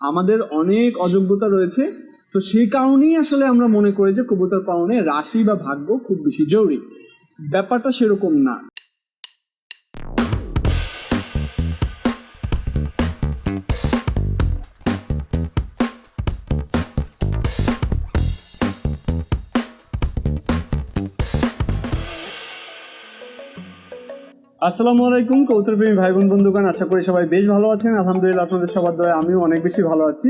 আমাদের অনেক অযোগ্যতা রয়েছে। তো সেই কারণেই আসলে আমরা মনে করি যে কবুতর পালনে রাশি বা ভাগ্য খুব বেশি জরুরি। ব্যাপারটা সেরকম না। আসসালামু আলাইকুম কবুতর প্রেমী ভাই বোন বন্ধুগণ, আশা করি সবাই বেশ ভালো আছেন। আলহামদুলিল্লাহ, আপনাদের সবার দয়া আমিও অনেক বেশি ভালো আছি।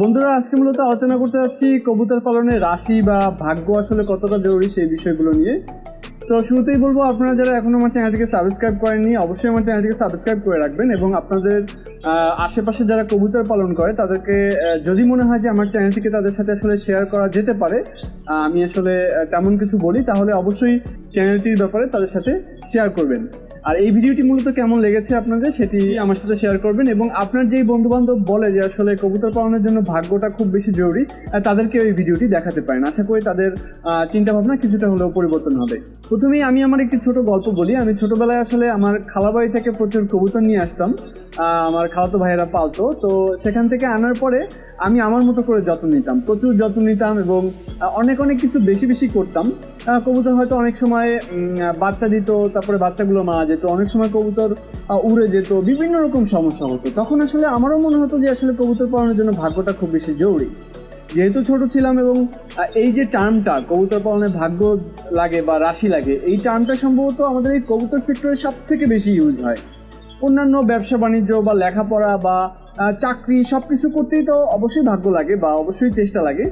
বন্ধুরা, আজকে মূলত আলোচনা করতে যাচ্ছি কবুতর পালনের রাশি বা ভাগ্য আসলে কতটা জরুরি সেই বিষয়গুলো নিয়ে। তো শুরুতেই বলব, আপনারা যারা এখনও আমার চ্যানেলটিকে সাবস্ক্রাইব করেননি, অবশ্যই আমার চ্যানেলটিকে সাবস্ক্রাইব করে রাখবেন এবং আপনাদের আশেপাশে যারা কবুতর পালন করে, তাদেরকে যদি মনে হয় যে আমার চ্যানেলটিকে তাদের সাথে আসলে শেয়ার করা যেতে পারে আমি আসলে তেমন কিছু বলি, তাহলে অবশ্যই চ্যানেলটির ব্যাপারে তাদের সাথে শেয়ার করবেন। আর এই ভিডিওটি মূলত কেমন লেগেছে আপনাদের সেটি আমার সাথে শেয়ার করবেন এবং আপনার যেই বন্ধু বান্ধব বলে যে আসলে কবুতর পালনের জন্য ভাগ্যটা খুব বেশি জরুরি তাদেরকে ওই ভিডিওটি দেখাতে পারেন। আশা করি তাদের চিন্তা ভাবনা কিছুটা হলেও পরিবর্তন হবে। প্রথমেই আমি আমার একটি ছোট গল্প বলি। আমি ছোটবেলায় আসলে আমার খালাবাড়ি থেকে প্রচুর কবুতর নিয়ে আসতাম। আমার খালাতো ভাইয়েরা পালতো। তো সেখান থেকে আনার পরে আমি আমার মতো করে যত্ন নিতাম। প্রচুর যত্ন নিতাম এবং অনেক অনেক কিছু বেশি বেশি করতাম। কবুতর হয়তো অনেক সময় বাচ্চা দিত, তারপরে বাচ্চাগুলো মারা যেত। অনেক সময় কবুতর উড়ে যেত, বিভিন্ন রকম সমস্যা হতো। তখন আসলে আমারও মনে হতো যে আসলে কবুতর পালনের জন্য ভাগ্যটা খুব বেশি জরুরি। যেহেতু ছোট ছিলাম এবং এই যে টার্মটা কবুতর পালনে ভাগ্য লাগে বা রাশি লাগে, এই টার্মটা সম্ভবত আমাদের এই কবুতর সেক্টরে সব থেকে বেশি ইউজ হয়। অন্যান্য ব্যবসা, বাণিজ্য বা লেখাপড়া বা চাকরি সব কিছু করতেই তো অবশ্যই ভাগ্য লাগে বা অবশ্যই চেষ্টা লাগে।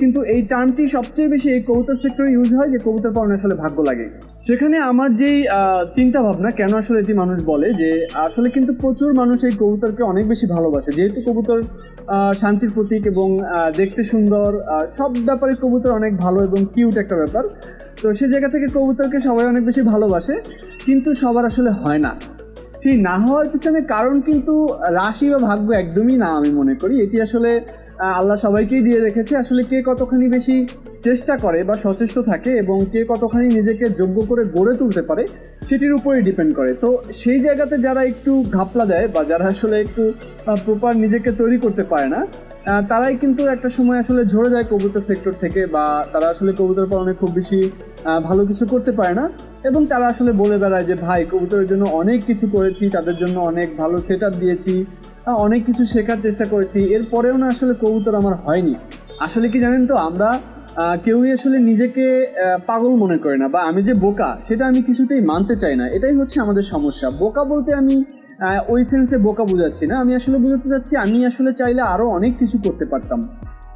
কিন্তু এই টার্মটি সবচেয়ে বেশি এই কবুতর সেক্টরে ইউজ হয় যে কবুতর পালনে আসলে ভাগ্য লাগে। সেখানে আমার যেই চিন্তা ভাবনা কেন আসলে এটি মানুষ বলে, যে আসলে কিন্তু প্রচুর মানুষ এই কবুতরকে অনেক বেশি ভালোবাসে। যেহেতু কবুতর শান্তির প্রতীক এবং দেখতে সুন্দর সব ব্যাপারে কবুতর অনেক ভালো এবং কিউট একটা ব্যাপার। তো সে জায়গা থেকে কবুতরকে সবাই অনেক বেশি ভালোবাসে, কিন্তু সবার আসলে হয় না। সেই না হওয়ার পিছনে কারণ কিন্তু রাশি বা ভাগ্য একদমই না আমি মনে করি। এটি আসলে আল্লাহ সবাইকেই দিয়ে রেখেছে। আসলে কে কতখানি বেশি চেষ্টা করে বা সচেষ্ট থাকে এবং কে কতখানি নিজেকে যোগ্য করে গড়ে তুলতে পারে, সেটির উপরেই ডিপেন্ড করে। তো সেই জায়গাতে যারা একটু ঘাপলা দেয় বা যারা আসলে একটু প্রপার নিজেকে তৈরি করতে পারে না তারাই কিন্তু একটা সময় আসলে ঝরে যায় কবুতর সেক্টর থেকে বা তারা আসলে কবুতর পালনে খুব বেশি ভালো কিছু করতে পারে না এবং তারা আসলে বলে বেড়ায় যে, ভাই, কবুতরের জন্য অনেক কিছু করেছি, তাদের জন্য অনেক ভালো সেট দিয়েছি অনেক কিছু শেখার চেষ্টা করেছি। এরপরেও না আসলে কবুতর আমার হয়নি। আসলে কি জানেন তো, আমরা কেউই আসলে নিজেকে পাগল মনে করে না বা আমি যে বোকা, সেটা আমি কিছুতেই মানতে চাই না। এটাই হচ্ছে আমাদের সমস্যা। বোকা বলতে আমি ওই সেন্সে বোকা বোঝাচ্ছি না। আমি আসলে বোঝাতে চাচ্ছি, আমি আসলে চাইলে আরও অনেক কিছু করতে পারতাম।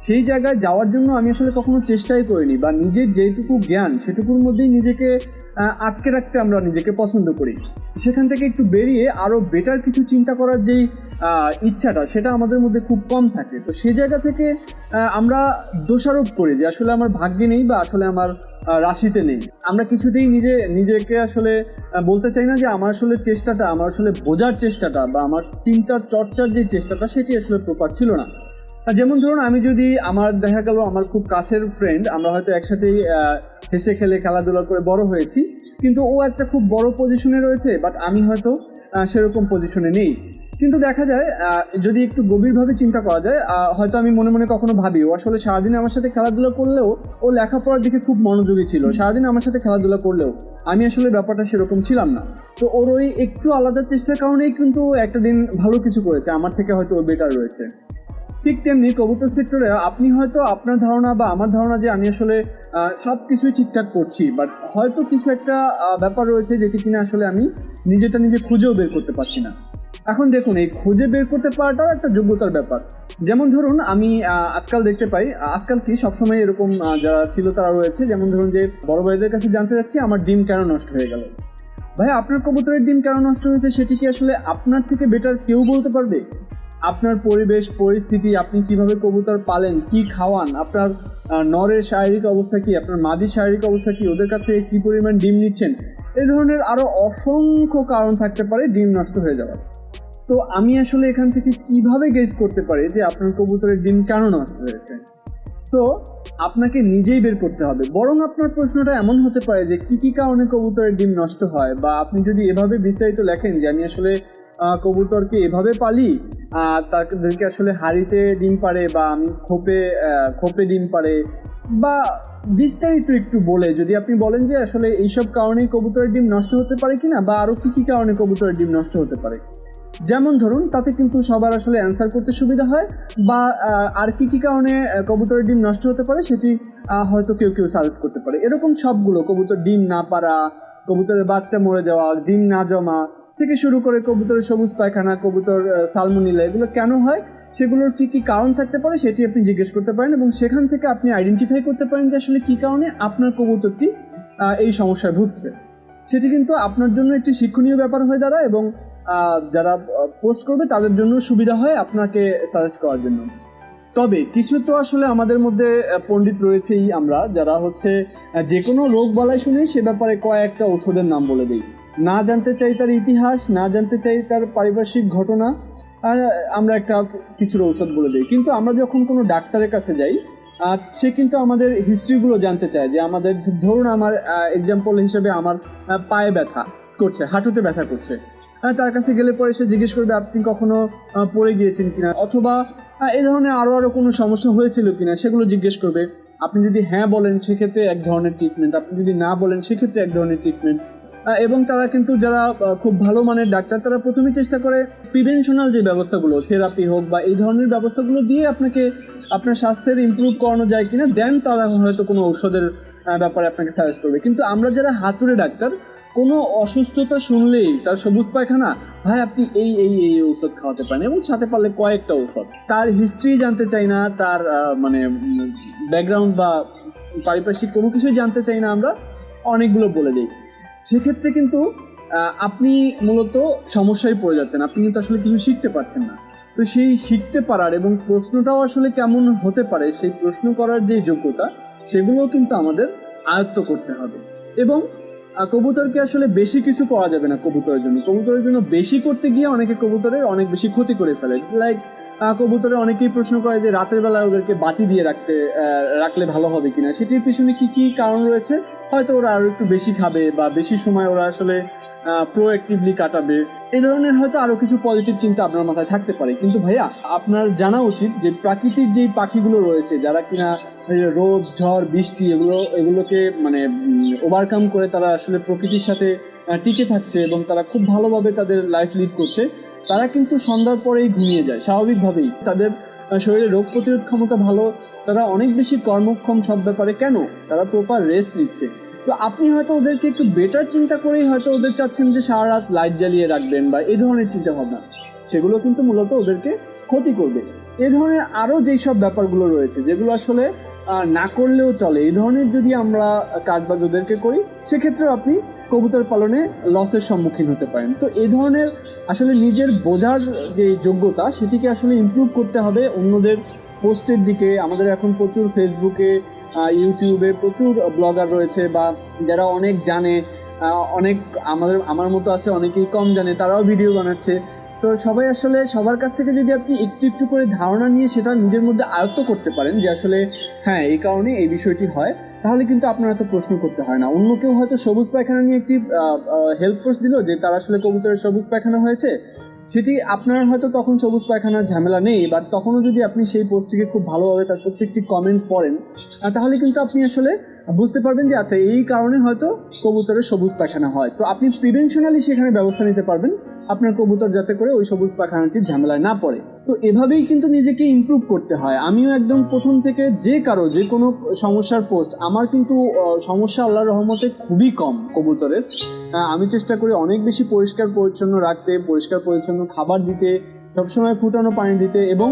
সেই জায়গায় যাওয়ার জন্য আমি আসলে কখনো চেষ্টাই করিনি বা নিজের যেটুকু জ্ঞান, সেটুকুর মধ্যেই নিজেকে আটকে রাখতে আমরা নিজেকে পছন্দ করি। সেখান থেকে একটু বেরিয়ে আরও বেটার কিছু চিন্তা করার যেই ইচ্ছাটা, সেটা আমাদের মধ্যে খুব কম থাকে। তো সেই জায়গা থেকে আমরা দোষারোপ করি যে আসলে আমার ভাগ্যে নেই বা আসলে আমার রাশিতে নেই। আমরা কিছুতেই নিজে, নিজেকে আসলে বলতে চাই না যে আমার আসলে চেষ্টাটা, আমার আসলে বোঝার চেষ্টাটা বা আমার চিন্তার, চর্চার যে চেষ্টাটা, সেটি আসলে প্রপার ছিল না। যেমন ধরুন আমি যদি আমার, দেখা গেল আমার খুব কাছের ফ্রেন্ড আমরা হয়তো একসাথেই হেসে খেলে খেলাধুলা করে বড় হয়েছি। কিন্তু ও একটা খুব বড় পজিশনে রয়েছে বাট আমি হয়তো সেরকম পজিশনে নেই। কিন্তু দেখা যায় যদি একটু গভীরভাবে চিন্তা করা যায় হয়তো আমি মনে মনে কখনো ভাবি, ও আসলে সারাদিন আমার সাথে খেলাধুলা করলেও ও লেখাপড়ার দিকে খুব মনোযোগী ছিল। সারাদিন আমার সাথে খেলাধুলা করলেও আমি আসলে ব্যাপারটা সেরকম ছিলাম না। তো ওর ওই একটু আলাদা চেষ্টার কারণেই কিন্তু একটা দিন ভালো কিছু করেছে। আমার থেকে হয়তো ও বেটার রয়েছে। ঠিক তেমনি কবুতর সেক্টরে আপনি হয়তো আপনার ধারণা বা আমার ধারণা যে আমি আসলে সব কিছুই ঠিকঠাক করছি বাট হয়তো কিছু একটা ব্যাপার রয়েছে যেটি কিনা আসলে আমি নিজেটা নিজে খুঁজেও বের করতে পারছি না। এখন দেখুন, এই খুঁজে বের করতে পারাটাও একটা যোগ্যতার ব্যাপার। যেমন ধরুন, আমি আজকাল দেখতে পাই আজকাল কি সবসময় এরকম যারা ছিল তারা রয়েছে, যেমন ধরুন যে বড় ভাইদের কাছে জানতে চাচ্ছি, আমার ডিম কেন নষ্ট হয়ে গেল? ভাই, আপনার কবুতরের ডিম কেন নষ্ট হয়েছে সেটি কি আসলে আপনার থেকে বেটার কেউ বলতে পারবে? আপনার পরিবেশ, পরিস্থিতি, আপনি কীভাবে কবুতর পালেন, কি খাওয়ান, আপনার নরের শারীরিক অবস্থা কি, আপনার মাদির শারীরিক অবস্থা কি, ওদের কাছ থেকে কী পরিমাণ ডিম নিচ্ছেন এই ধরনের আরও অসংখ্য কারণ থাকতে পারে ডিম নষ্ট হয়ে যাওয়ার। তো আমি আসলে এখান থেকে কীভাবে গেজ করতে পারি যে আপনার কবুতরের ডিম কেন নষ্ট হয়েছে? সো আপনাকে নিজেই বের করতে হবে। বরং আপনার প্রশ্নটা এমন হতে পারে যে কি কী কারণে কবুতরের ডিম নষ্ট হয়, বা আপনি যদি এভাবে বিস্তারিত লেখেন যে আমি আসলে কবুতরকে এভাবে পালি আহ, তাদেরকে আসলে হাড়িতে ডিম পারে বা আমি খোপে খোপে ডিম পারে বা বিস্তারিত একটু বলে যদি আপনি বলেন যে আসলে এইসব কারণে কবুতরের ডিম নষ্ট হতে পারে কিনা বা আরও কি কি কারণে কবুতরের ডিম নষ্ট হতে পারে? যেমন ধরুন তাতে কিন্তু সবার আসলে অ্যান্সার করতে সুবিধা হয় বা আর কি কি কারণে কবুতরের ডিম নষ্ট হতে পারে সেটি হয়তো কেউ কেউ সাজেস্ট করতে পারে। এরকম সবগুলো কবুতর ডিম না পারা কবুতরের বাচ্চা মরে যাওয়া ডিম না জমা থেকে শুরু করে কবুতরের সবুজ পায়খানা, কবুতর সালমোনিলা, এগুলো কেন হয়? সেগুলোর কি কি কারণ থাকতে পারে সেটি আপনি জিজ্ঞেস করতে পারেন এবং সেখান থেকে আপনি আইডেন্টিফাই করতে পারেন যে আসলে কি কারণে আপনার কবুতরটি এই সমস্যায় ভুগছে। সেটি কিন্তু আপনার জন্য একটি শিক্ষণীয় ব্যাপার হয়ে দাঁড়ায় এবং যারা পোস্ট করবে তাদের জন্য সুবিধা হয় আপনাকে সাজেস্ট করার জন্য। তবে কিছু তো আসলে আমাদের মধ্যে পণ্ডিত রয়েছেই আমরা, যারা হচ্ছে যে কোনো রোগ বালাই শুনে সে ব্যাপারে কয়েকটা ওষুধের নাম বলে দিই। না জানতে চাই তার ইতিহাস, না জানতে চাই তার পারিপার্শ্বিক ঘটনা আমরা একটা কিছুর ঔষধ বলে দিই। কিন্তু আমরা যখন কোনো ডাক্তারের কাছে যাই সে কিন্তু আমাদের হিস্ট্রিগুলো জানতে চায় যে আমাদের ধরুন আমার এক্সাম্পল হিসেবে আমার পায়ে ব্যথা করছে, হাঁটুতে ব্যথা করছে। তার কাছে গেলে পরে সে জিজ্ঞেস করবে, আপনি কখনো পড়ে গিয়েছেন কিনা? অথবা এই ধরনের আরও আরও কোনো সমস্যা হয়েছিল কিনা, সেগুলো জিজ্ঞেস করবে। আপনি যদি হ্যাঁ বলেন, সেক্ষেত্রে এক ধরনের ট্রিটমেন্ট আপনি যদি না বলেন, সেক্ষেত্রে এক ধরনের ট্রিটমেন্ট এবং তারা কিন্তু যারা খুব ভালো মানের ডাক্তার, তারা প্রথমে চেষ্টা করে প্রিভেনশনাল যে ব্যবস্থাগুলো থেরাপি হোক বা এই ধরনের ব্যবস্থাগুলো দিয়ে আপনাকে, আপনার স্বাস্থ্যের ইমপ্রুভ করানো যায় কিনা দেন তারা হয়তো কোনো ঔষধের ব্যাপারে আপনাকে সাজেস্ট করবে। কিন্তু আমরা যারা হাতুড়ে ডাক্তার কোনো অসুস্থতা শুনলেই তার সবুজ পায়খানা, ভাই, আপনি এই এই এই ঔষধ খাওয়াতে পারেন এবং সাথে পারলে কয়েকটা ঔষধ। তার হিস্ট্রি জানতে চাই না, তার মানে ব্যাকগ্রাউন্ড বা পারিপার্শ্বিক কোনো কিছুই জানতে চাই না আমরা, অনেকগুলো বলে দিই। সেক্ষেত্রে কিন্তু আপনি মূলত সমস্যায় পড়ে যাচ্ছেন, আপনি কিন্তু আসলে কিছু শিখতে পারছেন না। তো সেই শিখতে পারার এবং প্রশ্নটাও আসলে কেমন হতে পারে, সেই প্রশ্ন করার যে যোগ্যতা, সেগুলোও কিন্তু আমাদের আয়ত্ত করতে হবে। এবং কবুতরকে আসলে বেশি কিছু করা যাবে না কবুতরের জন্য। কবুতরের জন্য বেশি করতে গিয়ে অনেকে কবুতরের অনেক বেশি ক্ষতি করে ফেলে। লাইক কবুতরে অনেকেই প্রশ্ন করে যে রাতের বেলা ওদেরকে বাতি দিয়ে রাখতে রাখলে ভালো হবে কিনা। সেটির পিছনে কি কি কারণ রয়েছে? হয়তো ওরা আরও একটু বেশি খাবে বা বেশি সময় ওরা আসলে প্রোঅ্যাক্টিভলি কাটাবে। এ ধরনের হয়তো আরও কিছু পজিটিভ চিন্তা আপনার মাথায় থাকতে পারে। কিন্তু ভাইয়া, আপনার জানা উচিত যে প্রাকৃতিক যেই পাখিগুলো রয়েছে, যারা কিনা রোদ, ঝড়, বৃষ্টি এগুলো, এগুলোকে মানে ওভারকাম করে তারা আসলে প্রকৃতির সাথে টিকে থাকছে এবং তারা খুব ভালোভাবে তাদের লাইফ লিড করছে, তারা কিন্তু সন্ধ্যার পরেই ঘুমিয়ে যায়, স্বাভাবিকভাবেই। তাদের শরীরে রোগ প্রতিরোধ ক্ষমতা ভালো তারা অনেক বেশি কর্মক্ষম সব ব্যাপারে কেন? তারা প্রপার রেস্ট নিচ্ছে। তো আপনি হয়তো ওদেরকে একটু বেটার চিন্তা করেই হয়তো ওদের চাচ্ছেন যে সারা রাত লাইট জ্বালিয়ে রাখবেন বা এই ধরনের চিন্তা ভাবনা সেগুলো কিন্তু মূলত ওদেরকে ক্ষতি করবে। এ ধরনের আরও যেই সব ব্যাপারগুলো রয়েছে, যেগুলো আসলে না করলেও চলে এই ধরনের যদি আমরা কাজবাজ ওদেরকে করি, সেক্ষেত্রেও আপনি কবুতর পালনে লসের সম্মুখীন হতে পারেন। তো এই ধরনের আসলে নিজের বোঝার যে যোগ্যতা, সেটিকে আসলে ইমপ্রুভ করতে হবে অন্যদের পোস্টের দিকে আমাদের এখন প্রচুর ফেসবুকে ইউটিউবে প্রচুর ব্লগার রয়েছে বা যারা অনেক জানে অনেক আমাদের, আমার মতো আছে, অনেকেই কম জানে, তারাও ভিডিও বানাচ্ছে। তো সবাই আসলে সবার কাছ থেকে যদি আপনি একটু একটু করে ধারণা নিয়ে সেটা নিজের মধ্যে আয়ত্ত করতে পারেন যে আসলে হ্যাঁ এই কারণে এই বিষয়টি হয়, তাহলে কিন্তু আপনার এত প্রশ্ন করতে হয় না। অন্য কেউ হয়তো সবুজ পায়খানা নিয়ে একটি হেল্প পোস্ট দিল যে তার আসলে কবুতরের সবুজ পায়খানা হয়েছে সেটি আপনার হয়তো তখন সবুজ পায়খানার ঝামেলা নেই বাট তখনও যদি আপনি সেই পোস্টটিকে খুব ভালোভাবে তার প্রত্যেকটি কমেন্ট পড়েন তাহলে কিন্তু আপনি আসলে বুঝতে পারবেন যে আচ্ছা এই কারণে হয়তো কবুতরের সবুজ পায়খানা হয়। তো আপনি প্রিভেনশনালি সেখানে ব্যবস্থা নিতে পারবেন, আপনার কবুতর যাতে করে ওই সবুজ পাখানাটির ঝামেলায় না পড়ে। তো এভাবেই কিন্তু নিজেকে ইমপ্রুভ করতে হয়। আমিও একদম প্রথম থেকে যে কারও, যে কোনো সমস্যার পোস্ট আমার কিন্তু সমস্যা আল্লাহর রহমতে খুবই কম কবুতরের। আমি চেষ্টা করি অনেক বেশি পরিষ্কার, পরিচ্ছন্ন রাখতে, পরিষ্কার, পরিচ্ছন্ন খাবার দিতে, সবসময় ফুটানো পানি দিতে এবং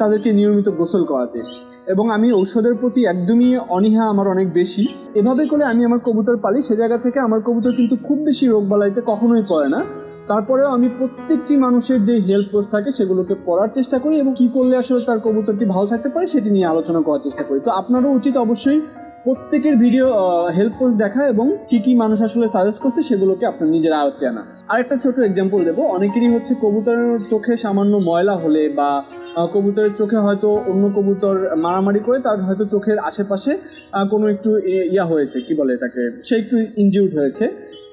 তাদেরকে নিয়মিত গোসল করাতে। এবং আমি ঔষধের প্রতি একদমই অনীহা আমার অনেক বেশি। এভাবে করে আমি আমার কবুতর পালি, সে জায়গা থেকে আমার কবুতর কিন্তু খুব বেশি রোগ বালাইতে কখনোই পড়ে না। তারপরেও আমি প্রত্যেকটি মানুষের যে হেল্প পোস্ট থাকে, সেগুলোকে পড়ার চেষ্টা করি এবং কি করলে আসলে তার কবুতরটি ভালো থাকতে পারে, সেটি নিয়ে আলোচনা করার চেষ্টা করি। তো আপনারও উচিত অবশ্যই প্রত্যেকের ভিডিও হেল্প পোস্ট দেখা এবং কি কি মানুষ আসলে সাজেস্ট করছে সেগুলোকে আপনার নিজের আয়ত্তে আনা। আরেকটা ছোট এক্সাম্পল দেবো। অনেকেরই হচ্ছে কবুতরের চোখে সামান্য ময়লা হলে বা কবুতরের চোখে হয়তো অন্য কবুতর মারামারি করে তার হয়তো চোখের আশেপাশে কোনো একটু ইয়া হয়েছে, কি বলে এটাকে? সে একটু ইনজিউর্ড হয়েছে।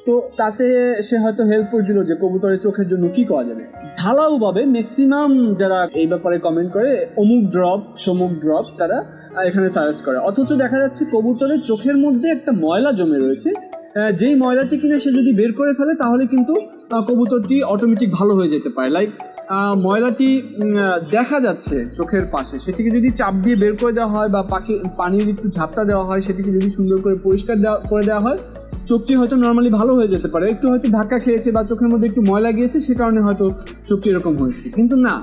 তো তাতে সে হয়তো হেল্প করে দিল যে কবুতরের চোখের জন্য কি করা যাবে? ঢালাওভাবে ম্যাক্সিমাম যারা এই ব্যাপারে কমেন্ট করে, অমুক ড্রপ সমুক ড্রপ তারা এখানে সাজেস্ট করে। অথচ দেখা যাচ্ছে কবুতরের চোখের মধ্যে একটা ময়লা জমে রয়েছে। যেই ময়লাটি কিনা সে যদি বের করে ফেলে, তাহলে কিন্তু কবুতরটি অটোমেটিক ভালো হয়ে যেতে পারে। লাইক ময়লাটি দেখা যাচ্ছে চোখের পাশে। সেটিকে যদি চাপ দিয়ে বের করে দেওয়া হয় বা পাখি, পানির একটু ঝাপটা দেওয়া হয়, সেটিকে যদি সুন্দর করে পরিষ্কার দেওয়া, করে দেওয়া হয়, চোখটি হয়তো নর্মালি ভালো হয়ে যেতে পারে। একটু হয়তো ধাক্কা খেয়েছে বা চোখের মধ্যে একটু ময়লা গিয়েছে, সে কারণে হয়তো চোখটি এরকম হয়েছে। কিন্তু না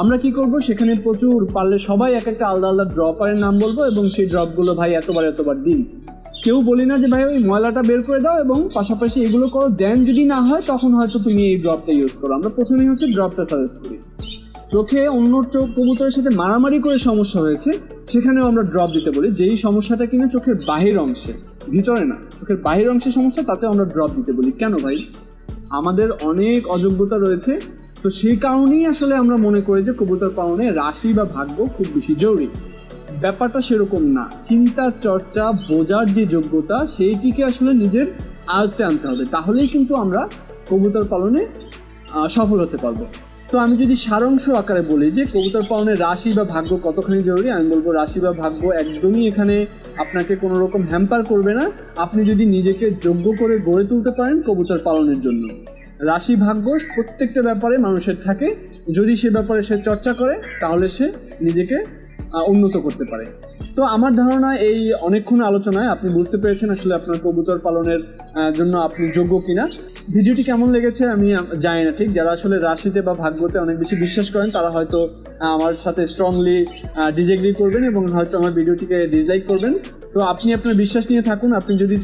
আমরা কি করব? সেখানে প্রচুর, পারলে সবাই এক একটা আলাদা আলাদা ড্রপারের নাম বলব এবং সেই ড্রপগুলো ভাই এতবার এতবার দিন। কেউ বলি না যে, ভাই, ওই ময়লাটা বের করে দাও এবং পাশাপাশি এগুলো করো। দেন যদি না হয়, তখন হয়তো তুমি এই ড্রপটা ইউজ করো। আমরা প্রথমেই হচ্ছে ড্রপটা সাজেস্ট করি। চোখে অন্য চোখ কবুতরের সাথে মারামারি করে সমস্যা হয়েছে, সেখানেও আমরা ড্রপ দিতে বলি। যেই সমস্যাটা কিনা চোখের বাহির অংশে, ভিতরে না, চোখের বাহির অংশে সমস্যা তাতে আমরা ড্রপ দিতে বলি। কেন ভাই? আমাদের অনেক অযোগ্যতা রয়েছে। তো সেই কারণেই আসলে আমরা মনে করি যে কবুতর পালনে রাশি বা ভাগ্য খুব বেশি জরুরি। ব্যাপারটা সেরকম না। চিন্তা, চর্চা, বোঝার যে যোগ্যতা, সেইটিকে আসলে নিজের আয়ত্তে আনতে হবে। তাহলেই কিন্তু আমরা কবুতর পালনে সফল হতে পারব। তো আমি যদি সারাংশ আকারে বলি যে কবুতর পালনের রাশি বা ভাগ্য কতখানি জরুরি, আমি বলব রাশি বা ভাগ্য একদমই এখানে আপনাকে কোনো রকম হ্যাম্পার করবে না। আপনি যদি নিজেকে যোগ্য করে গড়ে তুলতে পারেন কবুতর পালনের জন্য। রাশি ভাগ্য প্রত্যেকটা ব্যাপারে মানুষের থাকে। যদি সে ব্যাপারে সে চর্চা করে, তাহলে সে নিজেকে উন্নত করতে পারে। তো আমার ধারণা এই অনেকক্ষণ আলোচনায় আপনি বুঝতে পেরেছেন আসলে আপনার কবুতর পালনের জন্য আপনি যোগ্য কিনা। ভিডিওটি কেমন লেগেছে আমি জানি না, ঠিক? যারা আসলে রাশিতে বা ভাগ্যতে অনেক বেশি বিশ্বাস করেন, তারা হয়তো আমার সাথে স্ট্রংলি ডিজেগ্রি করবেন এবং হয়তো আমার ভিডিওটিকে ডিসলাইক করবেন। তো আপনি আপনার বিশ্বাস নিয়ে থাকুন। আপনি যদি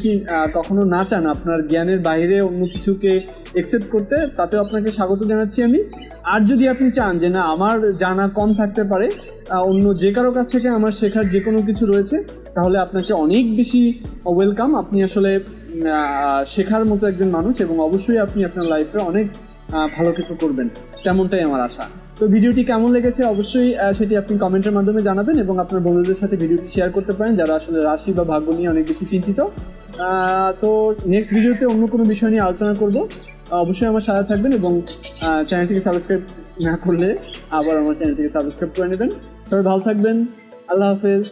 কখনো না চান আপনার জ্ঞানের বাইরে অন্য কিছুকে একসেপ্ট করতে, তাতেও আপনাকে স্বাগত জানাচ্ছি আমি। আর যদি আপনি চান যে না, আমার জানা কম থাকতে পারে অন্য যে কারও কাছ থেকে আমার শেখার যে কোনো কিছু রয়েছে, তাহলে আপনাকে অনেক বেশি ওয়েলকাম আপনি আসলে শেখার মতো একজন মানুষ এবং অবশ্যই আপনি আপনার লাইফে অনেক ভালো কিছু করবেন। তেমনটাই আমার আশা। তো ভিডিওটি কেমন লেগেছে? অবশ্যই সেটি আপনি কমেন্টের মাধ্যমে জানাবেন এবং আপনার বন্ধুদের সাথে ভিডিওটি শেয়ার করতে পারেন, যারা আসলে রাশি বা ভাগ্য নিয়ে অনেক বেশি চিন্তিত। তো নেক্সট ভিডিওতে অন্য কোনো বিষয় নিয়ে আলোচনা করব। অবশ্যই আমার সাথে থাকবেন এবং চ্যানেলটিকে সাবস্ক্রাইব না করলে আবার আমার চ্যানেলটিকে সাবস্ক্রাইব করে নেবেন। সবাই ভালো থাকবেন। আল্লাহ হাফেজ।